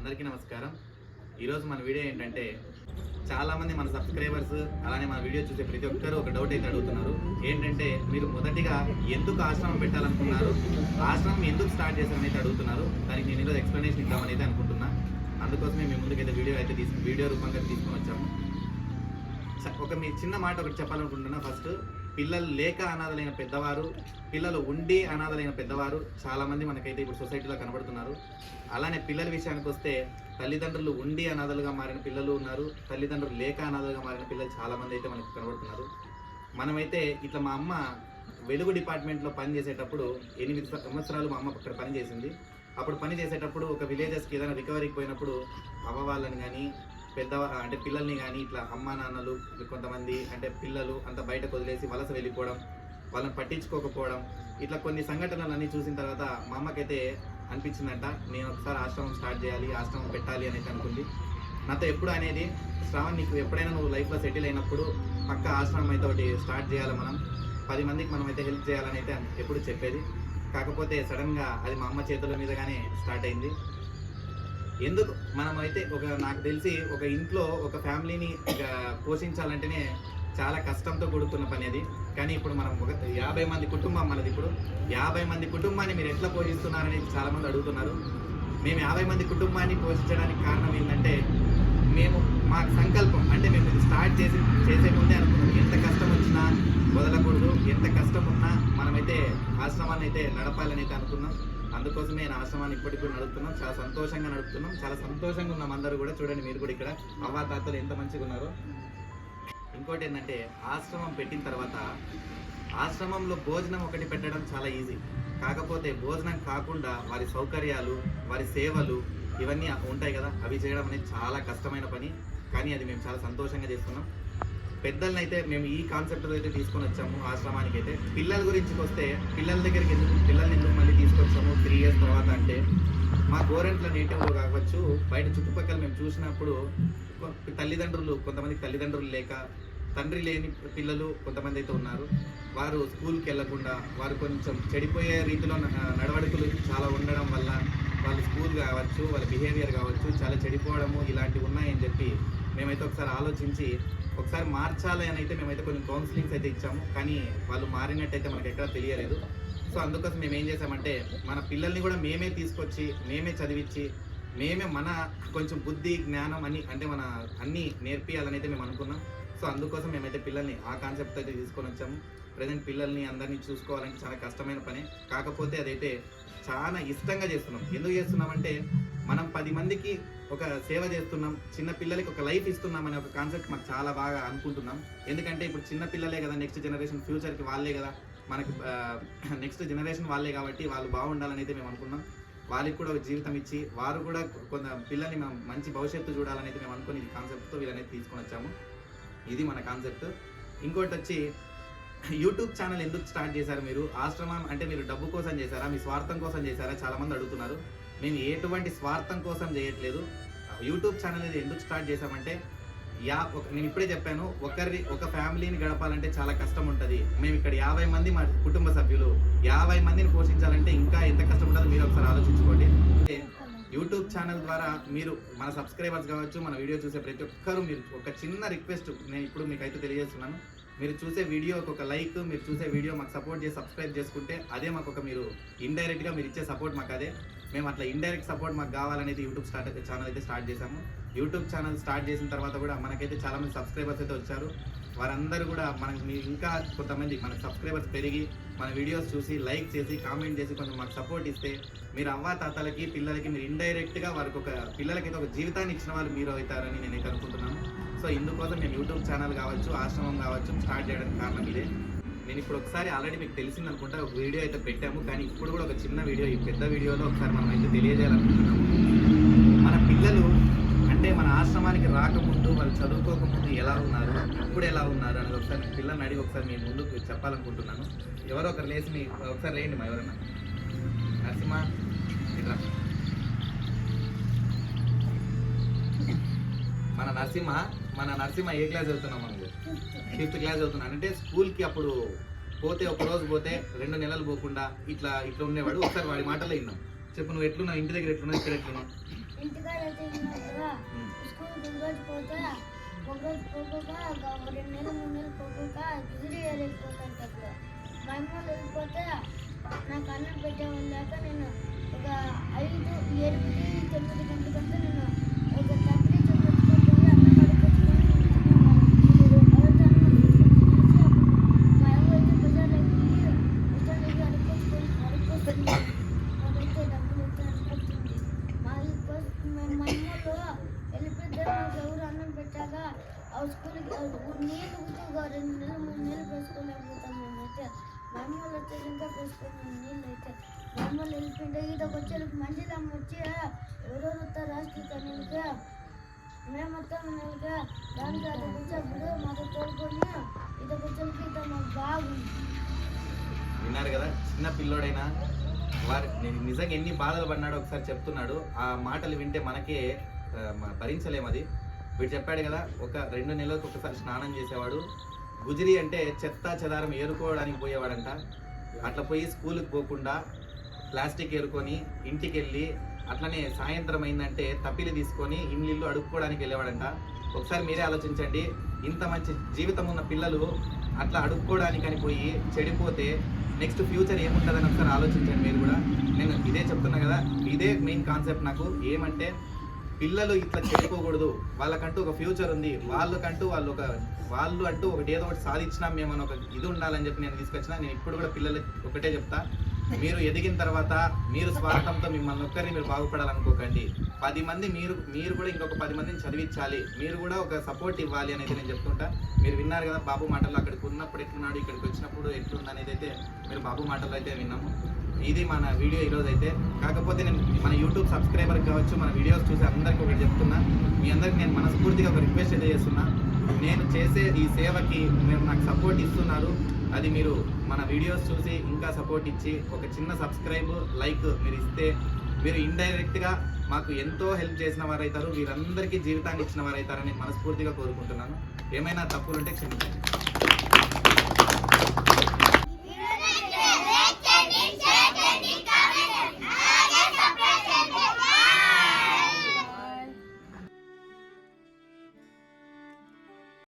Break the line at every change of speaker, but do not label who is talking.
అందరికీ నమస్కారం. ఈరోజు మన వీడియో ఏంటంటే చాలామంది మన సబ్స్క్రైబర్స్ అలానే మన వీడియో చూసే ప్రతి ఒక్కరు ఒక డౌట్ అయితే అడుగుతున్నారు. ఏంటంటే మీరు మొదటిగా ఎందుకు ఆశ్రమం పెట్టాలనుకున్నారు? ఆశ్రమం ఎందుకు స్టార్ట్ చేశారని అడుగుతున్నారు. దానికి నేను ఈరోజు ఎక్స్ప్లెనేషన్ ఇద్దామని అయితే అనుకుంటున్నా. అందుకోసమే మేము ముందుకైతే వీడియో అయితే తీసుకు వీడియో రూపంగా తీసుకొని వచ్చాము. ఒక మీ చిన్న మాట ఒకటి చెప్పాలనుకుంటున్నా ఫస్ట్. పిల్లలు లేక అనాథలైన పెద్దవారు పిల్లలు ఉండి అనాథలైన పెద్దవారు చాలామంది మనకైతే ఇప్పుడు సొసైటీలో కనబడుతున్నారు. అలానే పిల్లల విషయానికి వస్తే తల్లిదండ్రులు ఉండి అనాథలుగా మారిన పిల్లలు ఉన్నారు. తల్లిదండ్రులు లేక అనాథలుగా మారిన పిల్లలు చాలామంది అయితే మనకు కనబడుతున్నారు. మనమైతే ఇట్లా మా అమ్మ వెలుగు డిపార్ట్మెంట్లో పని చేసేటప్పుడు ఎనిమిది సంవత్సరాలు మా అమ్మ అక్కడ పనిచేసింది అప్పుడు పని చేసేటప్పుడు ఒక విలేజెస్కి ఏదైనా రికవరీకి పోయినప్పుడు అవ్వ వాళ్ళని కానీ పెద్ద అంటే పిల్లల్ని కానీ ఇట్లా అమ్మ నాన్నలు కొంతమంది అంటే పిల్లలు అంత బయటకు వదిలేసి వలస వెళ్ళిపోవడం వాళ్ళని పట్టించుకోకపోవడం ఇట్లా కొన్ని సంఘటనలు అన్నీ చూసిన తర్వాత మా అమ్మకైతే అనిపించిందంట నేను ఒకసారి ఆశ్రమం స్టార్ట్ చేయాలి ఆశ్రమం పెట్టాలి అనేది అనుకుంది. నాతో ఎప్పుడు అనేది శ్రావణ్ నీకు ఎప్పుడైనా నువ్వు లైఫ్లో సెటిల్ అయినప్పుడు పక్క ఆశ్రమం అయితే ఒకటి స్టార్ట్ చేయాలి మనం పది మందికి మనం అయితే హెల్ప్ చేయాలని అయితే ఎప్పుడు చెప్పేది. కాకపోతే సడన్గా అది మా అమ్మ చేతుల మీదగానే స్టార్ట్ అయింది. ఎందుకు? మనం అయితే ఒక నాకు తెలిసి ఒక ఇంట్లో ఒక ఫ్యామిలీని ఇక పోషించాలంటేనే చాలా కష్టంతో కూడుకున్న పని అది. కానీ ఇప్పుడు మనం ఒక యాభై మంది కుటుంబం మనది ఇప్పుడు. యాభై మంది కుటుంబాన్ని మీరు ఎట్లా పోషిస్తున్నారని చాలామంది అడుగుతున్నారు. మేము యాభై మంది కుటుంబాన్ని పోషించడానికి కారణం ఏంటంటే మేము మా సంకల్పం. అంటే మేము ఇది స్టార్ట్ చేసి చేసే ముందే అనుకున్నాం. ఎంత కష్టం వచ్చినా వదలకూడదు. ఎంత కష్టం ఉన్నా మనమైతే ఆశ్రమాన్ని అయితే నడపాలని అయితే అనుకున్నాం. అందుకోసమే నేను ఆశ్రమాన్ని ఇప్పటికి కూడా నడుపుతున్నాం. చాలా సంతోషంగా నడుపుతున్నాం. చాలా సంతోషంగా ఉన్నాం అందరూ కూడా. చూడండి మీరు కూడా ఇక్కడ అవ్వ తాతలు ఎంత మంచిగా ఉన్నారో. ఇంకోటి ఏంటంటే ఆశ్రమం పెట్టిన తర్వాత ఆశ్రమంలో భోజనం ఒకటి పెట్టడం చాలా ఈజీ. కాకపోతే భోజనం కాకుండా వారి సౌకర్యాలు వారి సేవలు ఇవన్నీ ఉంటాయి కదా. అవి చేయడం అనేది చాలా కష్టమైన పని. కానీ అది మేము చాలా సంతోషంగా చేస్తున్నాం. పెద్దల్ని అయితే మేము ఈ కాన్సెప్ట్ అయితే తీసుకొని వచ్చాము ఆశ్రమానికి అయితే పిల్లల గురించి వస్తే పిల్లల దగ్గరికి ఎందుకు పిల్లల్ని ఎందుకు మళ్ళీ తీసుకొచ్చాము త్రీ ఇయర్స్ తర్వాత అంటే మా గోరెంట్ల నేటివ్లో కావచ్చు బయట చుట్టుపక్కల మేము చూసినప్పుడు తల్లిదండ్రులు కొంతమంది తల్లిదండ్రులు లేక తండ్రి లేని పిల్లలు కొంతమంది అయితే ఉన్నారు. వారు స్కూల్కి వెళ్ళకుండా వారు కొంచెం చెడిపోయే రీతిలో నడవడికలు చాలా ఉండడం వల్ల వాళ్ళ స్కూల్ కావచ్చు వాళ్ళ బిహేవియర్ కావచ్చు చాలా చెడిపోవడము ఇలాంటివి ఉన్నాయని చెప్పి మేమైతే ఒకసారి ఆలోచించి ఒకసారి మార్చాలి అని అయితే మేమైతే కొన్ని కౌన్సిలింగ్స్ అయితే ఇచ్చాము. కానీ వాళ్ళు మారినట్టయితే మనకు ఎక్కడ తెలియలేదు. సో అందుకోసం మేము ఏం చేసామంటే మన పిల్లల్ని కూడా మేమే తీసుకొచ్చి మేమే చదివించి మేమే మన కొంచెం బుద్ధి జ్ఞానం అని అంటే మన అన్నీ నేర్పియాలని అయితే మేము అనుకున్నాం. సో అందుకోసం మేమైతే పిల్లల్ని ఆ కాన్సెప్ట్ అయితే తీసుకొని వచ్చాము. ప్రజెంట్ పిల్లల్ని అందరినీ చూసుకోవాలంటే చాలా కష్టమైన పని. కాకపోతే అదైతే చాలా ఇష్టంగా చేస్తున్నాం. ఎందుకు చేస్తున్నామంటే మనం పది మందికి ఒక సేవ చేస్తున్నాం చిన్న పిల్లలకి ఒక లైఫ్ ఇస్తున్నాం అనే ఒక కాన్సెప్ట్ మాకు చాలా బాగా అనుకుంటున్నాం. ఎందుకంటే ఇప్పుడు చిన్న పిల్లలే కదా నెక్స్ట్ జనరేషన్ ఫ్యూచర్కి వాళ్ళే కదా. మనకి నెక్స్ట్ జనరేషన్ వాళ్ళే కాబట్టి వాళ్ళు బాగుండాలని అయితే మేము అనుకున్నాం. వాళ్ళకి కూడా ఒక జీవితం ఇచ్చి వారు కూడా కొంత పిల్లల్ని మనం మంచి భవిష్యత్తు చూడాలని అయితే మేము అనుకుని ఈ కాన్సెప్ట్తో వీళ్ళనేది తీసుకొని వచ్చాము. ఇది మన కాన్సెప్ట్ ఇంకోటి వచ్చి యూట్యూబ్ ఛానల్ ఎందుకు స్టార్ట్ చేశారు మీరు? ఆశ్రమం అంటే మీరు డబ్బు కోసం చేశారా? మీ స్వార్థం కోసం చేశారా? చాలామంది అడుగుతున్నారు. మేము ఎటువంటి స్వార్థం కోసం చేయట్లేదు. యూట్యూబ్ ఛానల్ అనేది ఎందుకు స్టార్ట్ చేశామంటే యా ఒక నేను ఇప్పుడే చెప్పాను ఒకరి ఒక ఫ్యామిలీని గడపాలంటే చాలా కష్టం ఉంటుంది. మేము ఇక్కడ యాభై మంది మా కుటుంబ సభ్యులు యాభై మందిని పోషించాలంటే ఇంకా ఎంత కష్టం ఉంటుందో మీరు ఒకసారి ఆలోచించుకోండి. యూట్యూబ్ ఛానల్ ద్వారా మీరు మన సబ్స్క్రైబర్స్ కావచ్చు మన వీడియో చూసే ప్రతి ఒక్కరూ మీరు ఒక చిన్న రిక్వెస్ట్ నేను ఇప్పుడు మీకు అయితే తెలియజేస్తున్నాను. మీరు చూసే వీడియోకి ఒక లైక్ మీరు చూసే వీడియో మాకు సపోర్ట్ చేసి సబ్స్క్రైబ్ చేసుకుంటే అదే మాకు ఒక మీరు ఇండైరెక్ట్గా మీరు ఇచ్చే సపోర్ట్ మాకు అదే మేము అట్లా ఇండైరెక్ట్ సపోర్ట్ మాకు కావాలనేది యూట్యూబ్ స్టార్ట్ ఛానల్ అయితే స్టార్ట్ చేశాము. యూట్యూబ్ ఛానల్ స్టార్ట్ చేసిన తర్వాత కూడా మనకైతే చాలా మంది సబ్స్క్రైబర్స్ అయితే వచ్చారు. వారందరూ కూడా మనకు మీ- ఇంకా కొంతమంది మన సబ్స్క్రైబర్స్ పెరిగి మన వీడియోస్ చూసి లైక్ చేసి కామెంట్ చేసి కొంచెం మాకు సపోర్ట్ ఇస్తే మీరు అవ్వ తాతలకి పిల్లలకి మీరు ఇండైరెక్ట్గా వారికి ఒక పిల్లలకైతే ఒక జీవితాన్ని ఇచ్చిన వాళ్ళు మీరు అవుతారని నేనైతే అనుకుంటున్నాను. సో ఇందుకోసం మేము యూట్యూబ్ ఛానల్ కావచ్చు ఆశ్రమం కావచ్చు స్టార్ట్ చేయడానికి కారణం ఇదే. నేను ఇప్పుడు ఒకసారి ఆల్రెడీ మీకు తెలిసింది అనుకుంటా ఒక వీడియో అయితే పెట్టాము. కానీ ఇప్పుడు కూడా ఒక చిన్న వీడియో ఈ పెద్ద వీడియోలో ఒకసారి మనం అయితే తెలియజేయాలనుకుంటున్నాము. మన పిల్లలు అంటే మన ఆశ్రమానికి రాకముందు వాళ్ళు చదువుకోకముందు ఎలా ఉన్నారు ఇప్పుడు ఎలా ఉన్నారు అనేది ఒకసారి పిల్లల్ని అడిగి ఒకసారి మీ ముందుకు చెప్పాలనుకుంటున్నాను. ఎవరో ఒకరు లేచి మీ ఒకసారి లేండి మా ఎవరన్నా. నరసింహ ఇట్లా మన నరసింహ మన నరసింహ ఏ క్లాస్ చదువుతున్నాం మనకు? ఫిఫ్త్ క్లాస్ చదువుతున్నాను అంటే స్కూల్కి అప్పుడు పోతే ఒక రోజు పోతే రెండు నెలలు పోకుండా ఇట్లా ఇట్లా ఉండేవాడు. ఒకసారి వాడి మాటలో విన్నాం. చెప్పు నువ్వు ఎట్లున్నావు? ఇంటి దగ్గర ఎట్లున్నావు? ఇక్కడ ఎట్లున్నావు?
ఇంటికాడ అయితే ఉన్నావు కదా
ఉమ్.
స్కూల్కి ఒక రోజు పోతే ఒక రోజు పోకోక ఒక రెండు నెలలు మూడు నెలలు పోకోక డిగ్రీ వెళ్ళిపోతాను అప్పుడు మా అమ్మ వాళ్ళు వెళ్ళిపోతే నాకు అన్నం పెట్టేవాళ్ళు లేక నేను ఒక ఐదు ఎనిమిది తొమ్మిది గంటలకంటే నేను ఒక తండ్రి చూపించుకొని అన్నం అడుగుకొని మా అమ్మ అయితే బజార్లోకి బజార్లోకి అడుక్కొచ్చుకొని అడుక్కొస్తుంది నాకైతే డబ్బులు అయితే అడుక్కొచ్చింది మా మా అమ్మలో వెళ్ళిపోతే మాకు ఎవరు అన్నం పెట్టాక ఆ స్కూల్కి నీళ్ళు కుట్టుగా రెండు నెలలు మూడు నెలలు వేసుకోలేకపోతాం మేమైతే మా అమ్మలు వచ్చే ఇంకా వేసుకున్నాం నీళ్ళు అయితే మా వెళ్ళిపోయింటే ఈతకు వచ్చేళ్ళకి మంచిది అమ్మ వచ్చి ఎవరెవరు వస్తారు రాష్ట్రీయ నీళ్ళకి దానికి అది వచ్చేప్పుడు మాకు కోరుకొని ఈతకు వచ్చేళ్ళకి ఈత మాకు బాగుంది.
విన్నారు కదా? చిన్న పిల్లోడైనా వారి నిజంగా ఎన్ని బాధలు పడినాడో ఒకసారి చెప్తున్నాడు. ఆ మాటలు వింటే మనకే భరించలేము అది. వీడు చెప్పాడు కదా ఒక రెండు నెలలకు ఒకసారి స్నానం చేసేవాడు. గుజిరి అంటే చెత్త చెదారం ఏరుకోవడానికి పోయేవాడంట. అట్లా పోయి స్కూల్కి పోకుండా ప్లాస్టిక్ ఏరుకొని ఇంటికి వెళ్ళి అట్లనే సాయంత్రం అయిందంటే తప్పిలి తీసుకొని ఇల్లు అడుక్కోవడానికి వెళ్ళేవాడంట. ఒకసారి మీరే ఆలోచించండి ఇంత మంచి జీవితం ఉన్న పిల్లలు అట్లా అడుక్కోవడానికి అని పోయి చెడిపోతే నెక్స్ట్ ఫ్యూచర్ ఏముంటుందని ఒకసారి ఆలోచించండి మీరు కూడా. నేను ఇదే చెప్తున్నా కదా ఇదే మెయిన్ కాన్సెప్ట్ నాకు. ఏమంటే పిల్లలు ఇట్లా చెడిపోకూడదు. వాళ్ళకంటూ ఒక ఫ్యూచర్ ఉంది. వాళ్ళకంటూ వాళ్ళు ఒక వాళ్ళు అంటూ ఒకటి ఏదో ఒకటి సాధించినాం మేము అని ఒక ఇది ఉండాలని చెప్పి నేను తీసుకొచ్చిన. నేను ఇప్పుడు కూడా పిల్లలకి ఒకటే చెప్తా. మీరు ఎదిగిన తర్వాత మీరు స్వార్థంతో మిమ్మల్ని ఒక్కరిని మీరు బాగుపడాలనుకోకండి. పది మంది మీరు మీరు కూడా ఇంకొక పది మందిని చదివించాలి. మీరు కూడా ఒక సపోర్ట్ ఇవ్వాలి అనేది నేను చెప్తుంటా. మీరు విన్నారు కదా బాబు మాటలు అక్కడికి ఉన్నప్పుడు ఎట్లున్నాడు ఇక్కడికి వచ్చినప్పుడు ఎట్లుంది అనేది అయితే మీరు బాబు మాటలు అయితే విన్నాము. ఇది మన వీడియో ఈరోజు అయితే. కాకపోతే నేను మన యూట్యూబ్ సబ్స్క్రైబర్ కావచ్చు మన వీడియోస్ చూసి అందరికీ ఒకటి చెప్తున్నా. మీ అందరికి నేను మనస్ఫూర్తిగా ఒక రిక్వెస్ట్ అయితే చేస్తున్నా. నేను చేసే ఈ సేవకి మీరు నాకు సపోర్ట్ ఇస్తున్నారు. అది మీరు మన వీడియోస్ చూసి ఇంకా సపోర్ట్ ఇచ్చి ఒక చిన్న సబ్స్క్రైబ్ లైక్ మీరు ఇస్తే మీరు ఇండైరెక్ట్గా మాకు ఎంతో హెల్ప్ చేసిన వారైతారు. వీరందరికీ జీవితాన్ని ఇచ్చిన వారైతారని మనస్ఫూర్తిగా కోరుకుంటున్నాను. ఏమైనా తప్పులుంటే క్షమించండి.